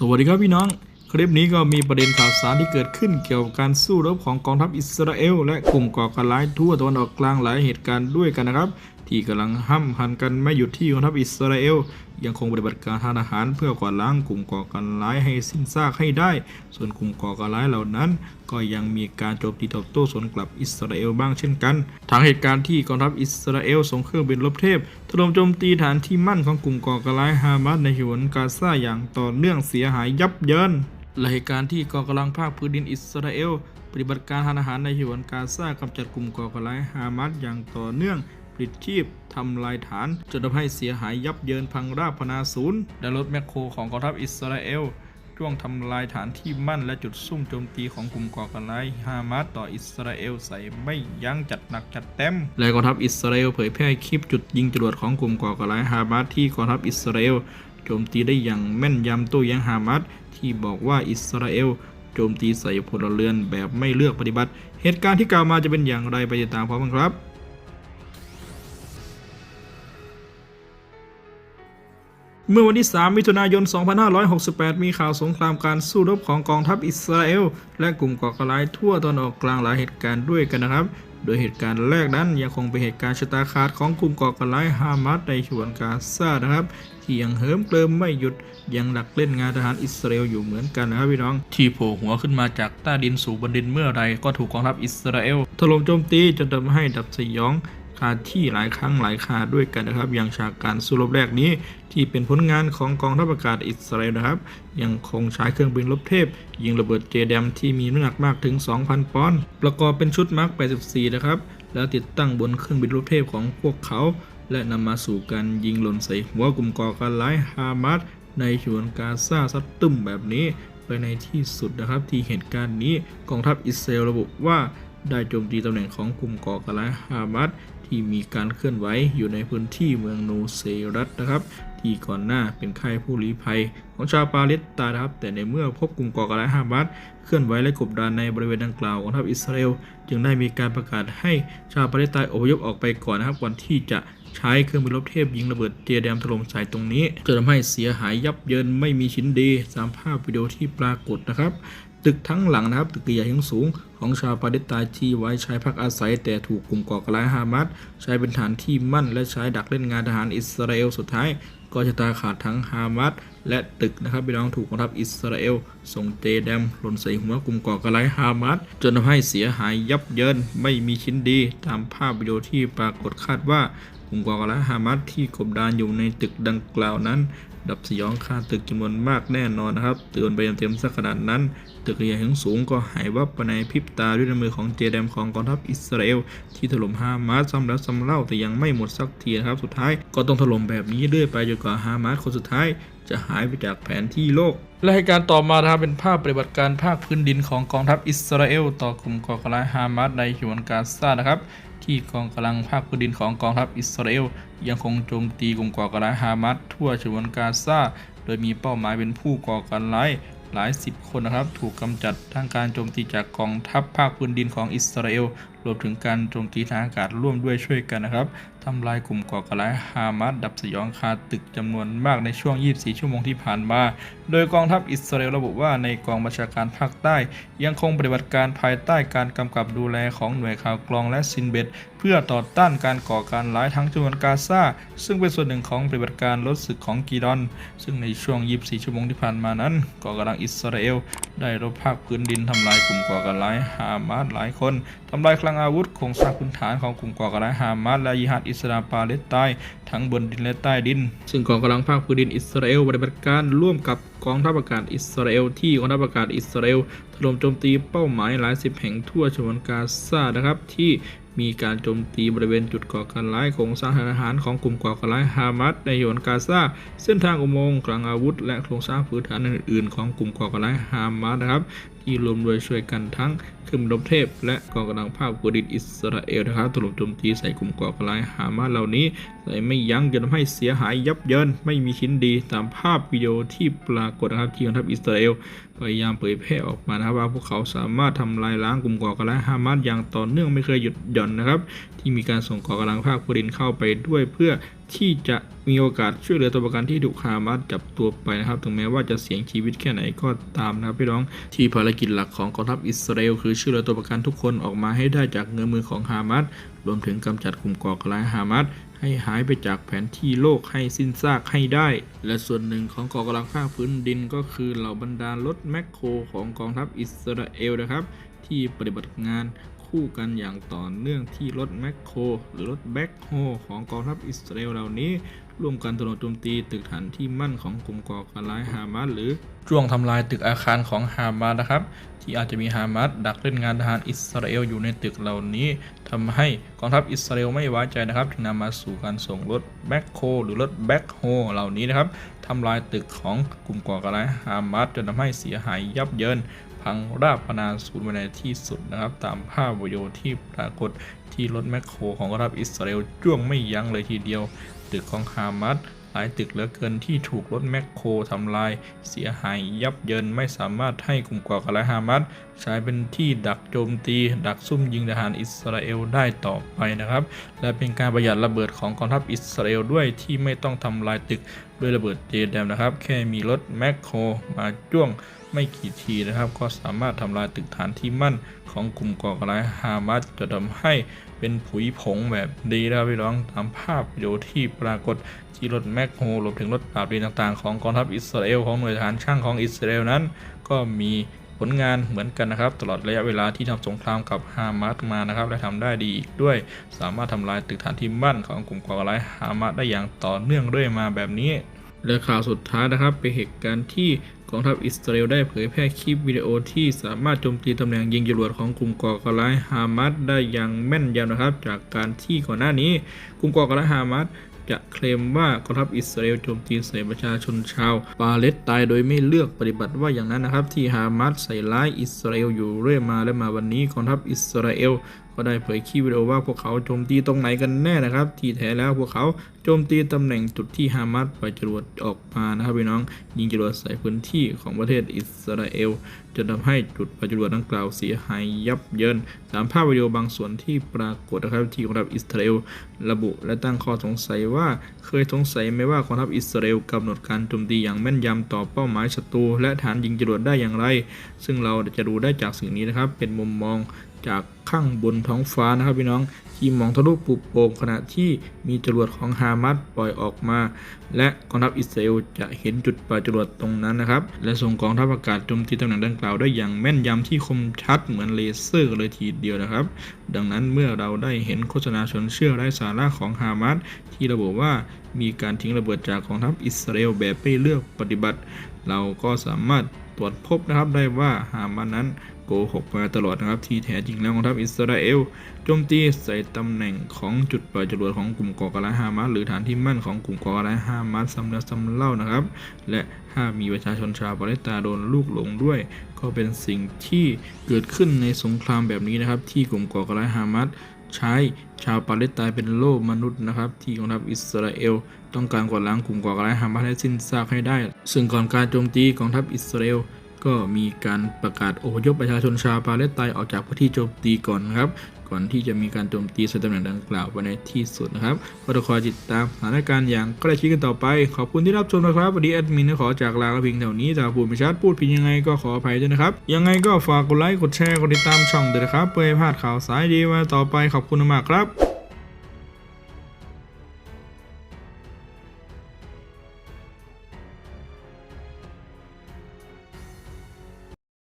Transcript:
สวัสดีครับพี่น้อง คลิปนี้ก็มีประเด็นข่าวสารที่เกิดขึ้นเกี่ยวกับการสู้รบของกองทัพอิสราเอล และกลุ่มก่อการร้ายทั่วตะวันออกกลางหลายเหตุการณ์ด้วยกันนะครับ ที่กำลังห้ำหันกันไม่หยุดที่กองทัพอิสราเอล ยังคงปฏิบัติการทางทหาร เพื่อกวาดล้างกลุ่มก่อการร้ายให้สิ้นซากให้ได้ ส่วนกลุ่มก่อการร้ายเหล่านั้น ก็ยังมีการโจมตีตอบโต้สวนกลับอิสราเอลบ้างเช่นกัน ทางเหตุการณ์ที่กองทัพอิสราเอลส่งเครื่องบินรบเทพถล่มโจมตีฐานที่มั่นของกลุ่มก่อการร้ายฮามาสในฉวนกาซาอย่างต่อเนื่องเสียหายยับเยินและเหตุการณ์ที่กองกำลังภาคพื้นดินอิสราเอล ปฏิบัติการทางอาหารในฉวนกาซากำจัดกลุ่มก่อการร้ายฮามาสอย่างต่อเนื่อง ลิดชีพทำลายฐานจนทำให้เสียหายยับเยินพังราบพนาศูนย์และรถแมคโครของกองทัพอิสราเอลช่วงทำลายฐานที่มั่นและจุดซุ่มโจมตีของกลุ่มก่อการร้ายฮามาสต่ออิสราเอลใส่ไม่ยั้งจัดหนักจัดเต็ม และกองทัพอิสราเอลเผยแพร่คลิปจุดยิงจรวดของกลุ่มก่อการร้ายฮามาสที่กองทัพอิสราเอลโจมตีได้อย่างแม่นยำโต้ย้งฮามาสที่บอกว่าอิสราเอลโจมตีใส่พลเรือนแบบไม่เลือกปฏิบัติ เหตุการณ์ที่กล่าวมาจะเป็นอย่างไรไปติดตามพร้อมกันครับ เมื่อวันที่ 3 มิถุนายน 2568 มีข่าวสงครามการสู้รบของกองทัพอิสราเอล และกลุ่มก่อการร้ายทั่วตะนออกกลางหลายเหตุการณ์ด้วยกันนะครับ โดยเหตุการณ์แรกนั้นยังคงเป็นเหตุการณ์ชะตาขาดของกลุ่มก่อการร้ายฮามาสในฉนวนกาซานะครับที่ยังเหิมเกลิมไม่หยุดยังหลักเล่นงานทหารอิสราเอลอยู่เหมือนกันนะครับพี่น้อง ที่โผล่หัวขึ้นมาจากใต้ดินสู่บนดินเมื่อไรก็ถูกกองทัพอิสราเอลถล่มโจมตีจนทำให้ดับสยอง คาที่หลายครั้งหลายคาด้วยกันนะครับ อย่างฉากการสู้รบแรกนี้ที่เป็นผลงานของกองทัพอากาศอิสราเอลนะครับ ยังคงใช้เครื่องบินรบเทพ ยิงระเบิดเจแดมที่มีน้ำหนักมากถึง 2,000 ปอนด์ประกอบเป็นชุดมาร์ค84 นะครับ แล้วติดตั้งบนเครื่องบินรบเทพของพวกเขา และนำมาสู่การยิงหล่นใส่หัวกลุ่มก่อการร้ายฮามาสในฉนวนกาซาซัดตึมแบบนี้ไปในที่สุดนะครับ ที่เหตุการณ์นี้กองทัพอิสราเอลระบุว่าได้โจมตีตำแหน่งของกลุ่มก่อการร้ายฮามาส ที่มีการเคลื่อนไหวอยู่ในพื้นที่เมืองโนเซรัตนะครับ ที่ก่อนหน้าเป็นค่ายผู้ลี้ภัย ของชาวปาเลสไตน์นะครับ แต่ในเมื่อพบกลุ่มก่อการร้ายฮามาสเคลื่อนไหวและกบดานในบริเวณดังกล่าวของทัพอิสราเอลจึงได้มีการประกาศให้ชาวปาเลสไตน์อพยพออกไปก่อนนะครับก่อนที่จะใช้เครื่องบินรบเทพยิงระเบิดเจแดมถล่มใส่ตรงนี้จนทำให้เสียหายยับเยินไม่มีชิ้นดีตามภาพวิดีโอที่ปรากฏนะครับ ตึกทั้งหลังนะครับตึกใหญ่ทั้งสูงของชาวปาเลสไตน์ที่ไว้ใช้พักอาศัย แต่ถูกกลุ่มก่อการร้ายฮามาสใช้เป็นฐานที่มั่น และใช้ดักเล่นงานทหารอิสราเอลสุดท้าย ก็จะตาขาดทั้งฮามาสและตึกนะครับพี่น้องถูกกองทัพอิสราเอลส่งเจแดมหล่นใส่หัวกลุ่มก่อการร้ายฮามาสจนทำให้เสียหายยับเยินไม่มีชิ้นดีตามภาพวิดีโอที่ปรากฏคาดว่ากลุ่มก่อการร้ายฮามาสที่กบดานอยู่ในตึกดังกล่าวนั้น ดับสยองคาตึกจำนวนมากแน่นอนนะครับเตือนไปเต็มๆสักขนาดนั้น ตึกใหญ่ถึงสูงก็หายวับไปในพริบตาด้วยน้ำมือของเจแดมของกองทัพอิสราเอลที่ถล่มฮามาสซ้ำแล้วซ้ำเล่าแต่ยังไม่หมดสักทีนะครับสุดท้ายก็ต้องถล่มแบบนี้เรื่อยไปจนกว่าฮามาสคนสุดท้าย จะหายไปจากแผนที่โลก และเหตุการณ์ต่อมานะครับเป็นภาพปฏิบัติการภาคพื้นดินของกองทัพอิสราเอล ต่อกลุ่มก่อการร้ายฮามาสในฉนวนกาซานะครับที่กองกำลังภาคพื้นดินของกองทัพอิสราเอล ยังคงโจมตีกลุ่มก่อการร้ายฮามาสทั่วฉนวนกาซาโดยมีเป้าหมายเป็นผู้ก่อการร้ายหลายสิบคนนะครับ ถูกกำจัดทั้งการโจมตีจากกองทัพภาคพื้นดินของอิสราเอลรวมถึงการโจมตีทางอากาศร่วมด้วยช่วยกันนะครับทำลายกลุ่มก่อการร้ายฮามาสดับสยองคาตึกจำนวนมากในช่วง 24 ชั่วโมงที่ผ่านมา โดยกองทัพอิสราเอลระบุว่าในกองบัญชาการภาคใต้ ยังคงปฏิบัติการภายใต้การกำกับดูแลของหน่วยข่าวกรองและซินเบตเพื่อต่อต้านการก่อการร้ายทั้งจำนวนกาซาซึ่งเป็นส่วนหนึ่งของปฏิบัติการลดศึกของกีดอน ซึ่งในช่วง 24 ชั่วโมงที่ผ่านมานั้นก่อกำลังอิสราเอล ได้รบภาคพื้นดินทำลายกลุ่มก่อการร้ายฮามาสหลายคนทำลายคลังอาวุธโครงสร้างพื้นฐานของกลุ่มก่อการร้ายฮามาสและยิฮัดอิสลามปาเลสไตน์ทั้งบนดินและใต้ดิน ซึ่งกองกำลังภาคพื้นดินอิสราเอลปฏิบัติการร่วมกับกองทัพอากาศอิสราเอลที่กองทัพอากาศอิสราเอลถล่มโจมตีเป้าหมายหลายสิบแห่งทั่วชนวนกาซานะครับที่ มีการโจมตีบริเวณจุดก่อการร้ายของสร้างทางทหารของกลุ่มก่อการร้ายฮามาสในโยนกาซาเส้นทางอุโมงค์กลางอาวุธ และโครงสร้างพื้นฐานอื่นๆ ของกลุ่มก่อการร้ายฮามาสนะครับที่รวมโดยช่วยกันทั้งขึ้นรบเทพ และกองกำลังภาคพื้นดิตอิสราเอลนะครับถล่มโจมตีใส่กลุ่มก่อการร้ายฮามาสเหล่านี้ แต่ไม่ยั้งจนทำให้เสียหายยับเยินไม่มีชิ้นดีตามภาพวิดีโอที่ปรากฏนะครับที่กองทัพอิสราเอลพยายามเผยแพร่ออกมานะครับว่าพวกเขาสามารถทำลายล้างกลุ่มก่อการร้ายฮามาสอย่างต่อเนื่องไม่เคยหยุดหย่อนนะครับ ที่มีการส่งก่อกำลังภาคพื้นดินเข้าไปด้วยเพื่อที่จะมีโอกาสช่วยเหลือตัวประกันที่ถูกฮามาสจับตัวไปนะครับถึงแม้ว่าจะเสี่ยงชีวิตแค่ไหนก็ตามนะครับพี่น้องที่ภารกิจหลักของกองทัพอิสราเอลคือช่วยเหลือตัวประกันทุกคนออกมาให้ได้จากเงื้อมือของฮามาส รวมถึงกำจัดกลุ่มก่อการร้ายฮามาสให้หายไปจากแผนที่โลกให้สิ้นซากให้ได้ และส่วนหนึ่งของกองกำลังภาคพื้นดินก็คือเหล่าบรรดารถแมคโครของกองทัพอิสราเอลนะครับ ที่ปฏิบัติงาน คู่กันอย่างต่อเนื่องที่รถแมคโครหรือรถแบ็คโฮของกองทัพอิสราเอลเหล่านี้ ร่วมกันถล่มโจมตีตึกฐานที่มั่นของกลุ่มก่อการร้ายฮามาสหรือจ้วงทำลายตึกอาคารของฮามาสนะครับ ที่อาจจะมีฮามาสดักเล่นงานทหารอิสราเอลอยู่ในตึกเหล่านี้ทำให้กองทัพอิสราเอลไม่ไว้ใจนะครับจึงนำมาสู่การส่งรถแบ็คโฮหรือรถแบ็คโฮเหล่านี้นะครับทำลายตึกของกลุ่มก่อการร้ายฮามาสจนทำให้เสียหายยับเยิน พังราบพนาศูนย์ไปในที่สุดนะครับ ตามภาพวิดีโอที่ปรากฏที่รถแมคโครของกองทัพอิสราเอลจ้วงไม่ยั้งเลยทีเดียว ตึกของฮามาสหลายตึกเหลือเกินที่ถูกรถแมคโครทำลาย เสียหายยับเยินไม่สามารถให้กลุ่มก่อการร้ายฮามาสใช้เป็นที่ดักโจมตี ดักซุ่มยิงทหารอิสราเอลได้ต่อไปนะครับ และเป็นการประหยัดระเบิดของกองทัพอิสราเอลด้วยที่ไม่ต้องทำลายตึกด้วยระเบิดเจแดมนะครับ แค่มีรถแมคโครมาจ้วง ไม่กี่ทีนะครับ ก็สามารถทำลายตึกฐานที่มั่นของกลุ่มก่อการร้ายฮามาสจะทำให้เป็นผุยผงแบบดีนะครับพี่น้องตามภาพวิดีโอที่ปรากฏที่รถแมคโครวมถึงรถปราบปรามต่างๆ ของกองทัพอิสราเอลของหน่วยทหารช่างของอิสราเอลนั้น ก็มีผลงานเหมือนกันนะครับ ตลอดระยะเวลาที่ทำสงครามกับฮามาสมานะครับ และทำได้ดีอีกด้วย สามารถทำลายตึกฐานที่มั่นของกลุ่มก่อการร้ายฮามาสได้อย่างต่อเนื่องเรื่อยมาแบบนี้ และข่าวสุดท้ายนะครับเป็นเหตุการณ์ที่กองทัพอิสราเอลได้เผยแพร่คลิปวิดีโอที่สามารถโจมตีตำแหน่งยิงจรวดของกลุ่มก่อการร้ายฮามาสได้อย่างแม่นยำนะครับ จากการที่ก่อนหน้านี้ กลุ่มก่อการร้ายฮามาสจะเคลมว่ากองทัพอิสราเอลโจมตีใส่ประชาชนชาวปาเลสไตน์โดยไม่เลือกปฏิบัติว่าอย่างนั้นนะครับ ที่ฮามาสใส่ร้ายอิสราเอลอยู่เรื่อยมาและมาวันนี้กองทัพอิสราเอล ก็ได้เผยคลิปวิดีโอว่าพวกเขาโจมตีตรงไหนกันแน่นะครับ ที่แท้แล้วพวกเขาโจมตีตำแหน่งจุดที่ฮามาสปล่อยจรวดออกมานะครับพี่น้อง ยิงจรวดใส่พื้นที่ของประเทศอิสราเอลจนทำให้จุดปล่อยจรวดดังกล่าวเสียหายยับเยินตามภาพวิดีโอบางส่วนที่ปรากฏนะครับที่กองทัพอิสราเอลระบุและตั้งข้อสงสัยว่าเคยสงสัยไหมว่ากองทัพอิสราเอลกำหนดการโจมตีอย่างแม่นยำต่อเป้าหมายศัตรูและฐานยิงจรวดได้อย่างไร ซึ่งเราจะดูได้จากสิ่งนี้นะครับเป็นมุมมอง จากข้างบนท้องฟ้านะครับพี่น้องที่มองทะลุปลุกโป่งขณะที่มีจรวดของฮามาสปล่อยออกมา และกองทัพอิสราเอลจะเห็นจุดปล่อยจรวดตรงนั้นนะครับ และส่งกองทัพอากาศโจมตีตำแหน่งดังกล่าวได้อย่างแม่นยำที่คมชัดเหมือนเลเซอร์เลยทีเดียวนะครับ ดังนั้นเมื่อเราได้เห็นโฆษณาชวนเชื่อไร้สาระของฮามาสที่ระบุว่ามีการทิ้งระเบิดจากกองทัพอิสราเอลแบบไม่เลือกปฏิบัติ เราก็สามารถ ตรวจพบนะครับได้ว่าฮามานั้นโกหกมาตลอดนะครับ ที่แท้จริงแล้วกองทัพอิสราเอลโจมตีใส่ตำแหน่งของจุดปล่อยจรวดของกลุ่มก่อการร้ายฮามาสหรือฐานที่มั่นของกลุ่มก่อการร้ายฮามาสซ้ำแล้วซ้ำเล่านะครับ และถ้ามีประชาชนชาวปาเลสไตน์โดนลูกหลงด้วย ก็เป็นสิ่งที่เกิดขึ้นในสงครามแบบนี้นะครับ ที่กลุ่มก่อการร้ายฮามาส ใช้ชาวปาเลสไตน์เป็นโล่มนุษย์นะครับ ที่กองทัพอิสราเอล ต้องการกวาดล้างกลุ่มก่อการร้ายฮามาสให้สิ้นซากให้ได้ ซึ่งก่อนการโจมตีกองทัพอิสราเอล ก็มีการประกาศอพยพประชาชนชาวปาเลสไตน์ออกจากพื้นที่โจมตีก่อนนะครับ ก่อนที่จะมีการโจมตีส่ตำแหน่งดังกล่าวไปในที่สุดนะครับก็ต้องคอยติดตามสถานการณ์อย่างใกล้ชิดกันต่อไป ขอบคุณที่รับชมนะครับวันนี้แอดมินขอจากลาเพียงเท่านี้ถ้าพูดไม่ชัดพูดผิดยังไงก็ขออภัยด้วยนะครับ ยังไงก็ฝากกดไลค์กดแชร์กดติดตามช่องด้วยนะครับเพื่อไม่พลาดข่าวสายดีมาต่อไปขอบคุณมากครับ